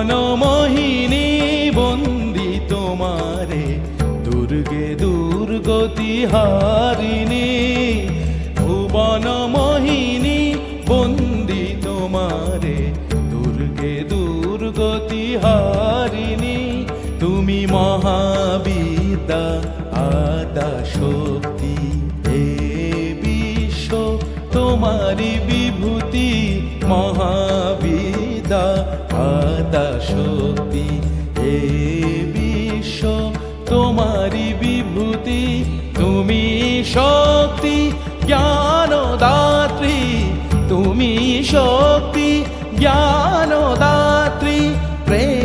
মনমোহিনী বন্দি তোমারে। দুর্গে দুর্গতি হারি তোমারি বিভূতি তুমি শক্তি জ্ঞান দাত্রী তুমি শক্তি জ্ঞান দাত্রী প্রেম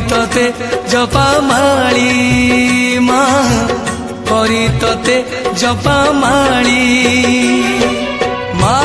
କରି ତତେ ଜପାମାଳି ମା କରି ତତେ ଜପାମାଳି ମା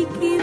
You.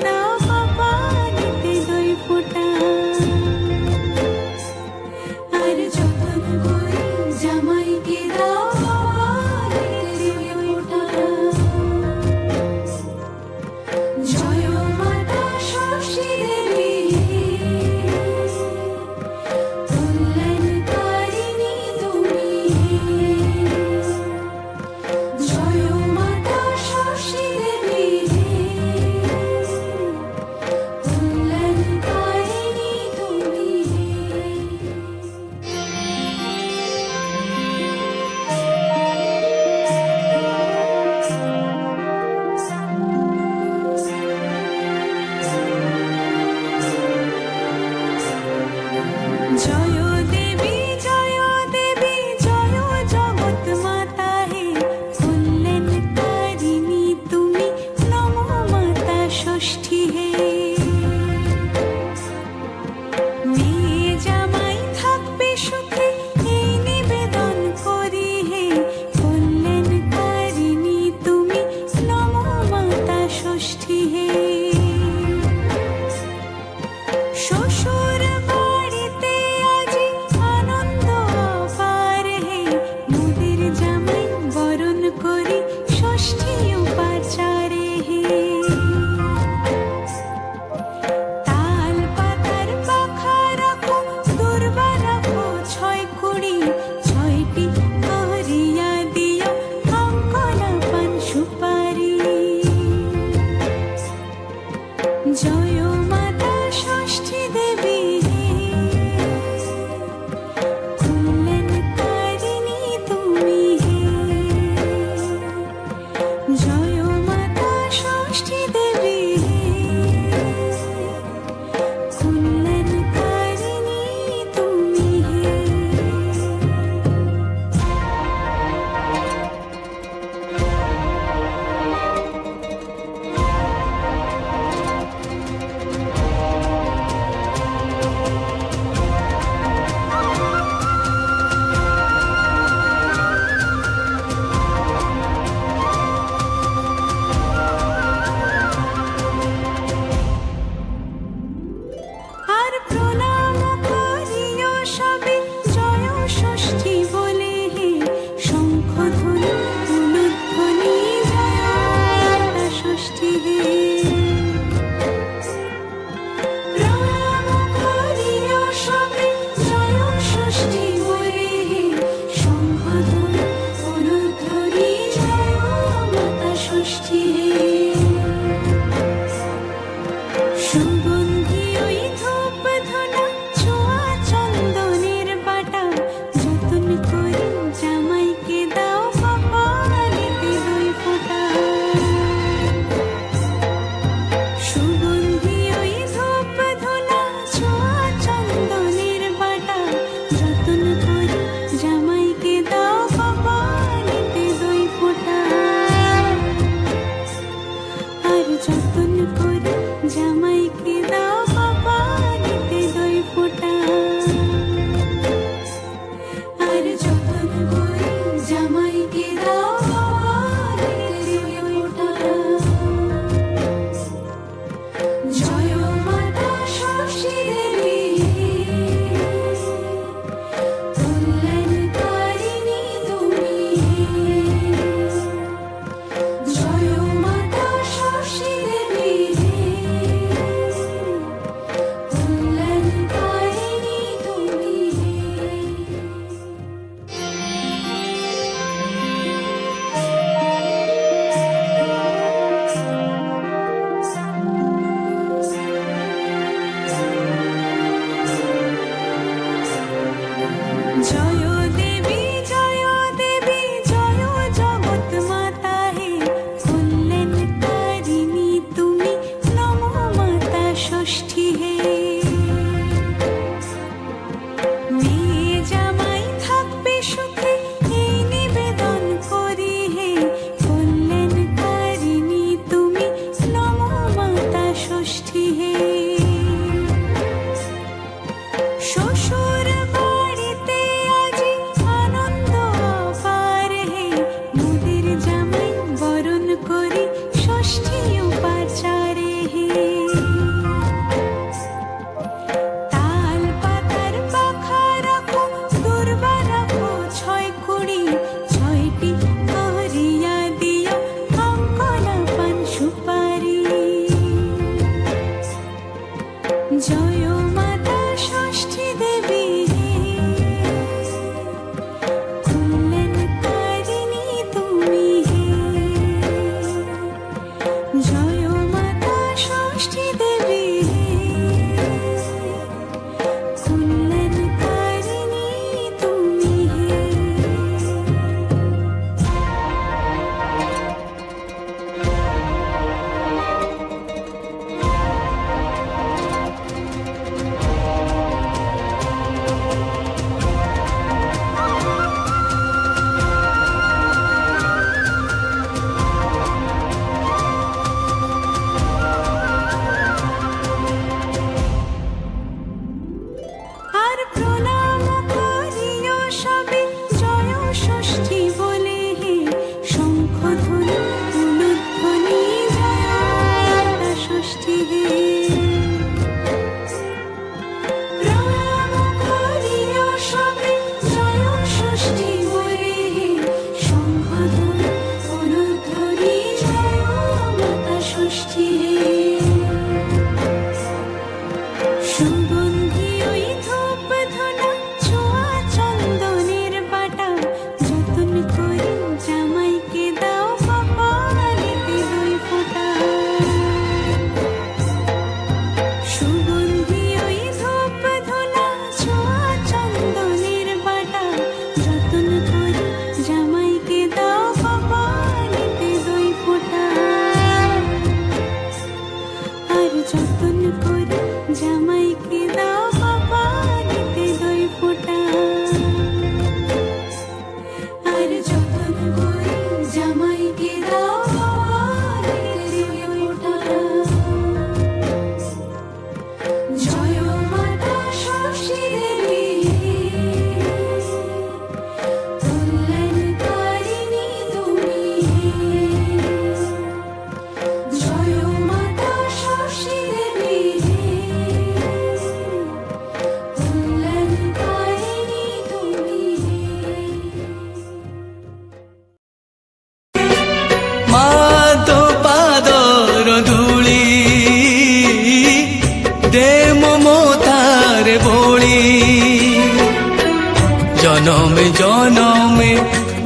জনমে জনমে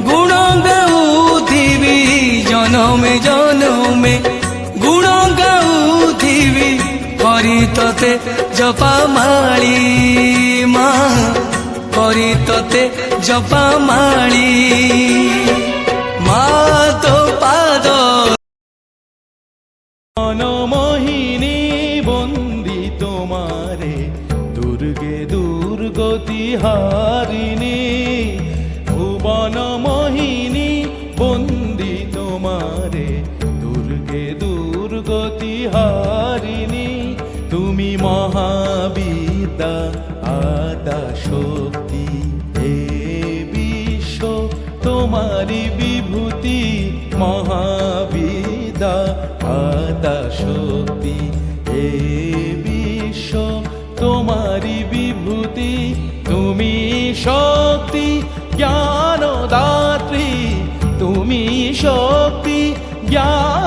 গুণ গাউথিবি জনমে জনমে গুণ গাউথিবি হরি ততে জপা মাଳି মা। হরি ততে জপা মাଳି মা। তো পাদ। মনমোহিনী বন্দি তোমারে। দুর্গে দুর্গতি মহাবিদা আদা শক্তি এ বিশ্ব তোমারি বিভূতি তুমি শক্তি জ্ঞানদাত্রী তুমি শক্তি জ্ঞানদাত্রী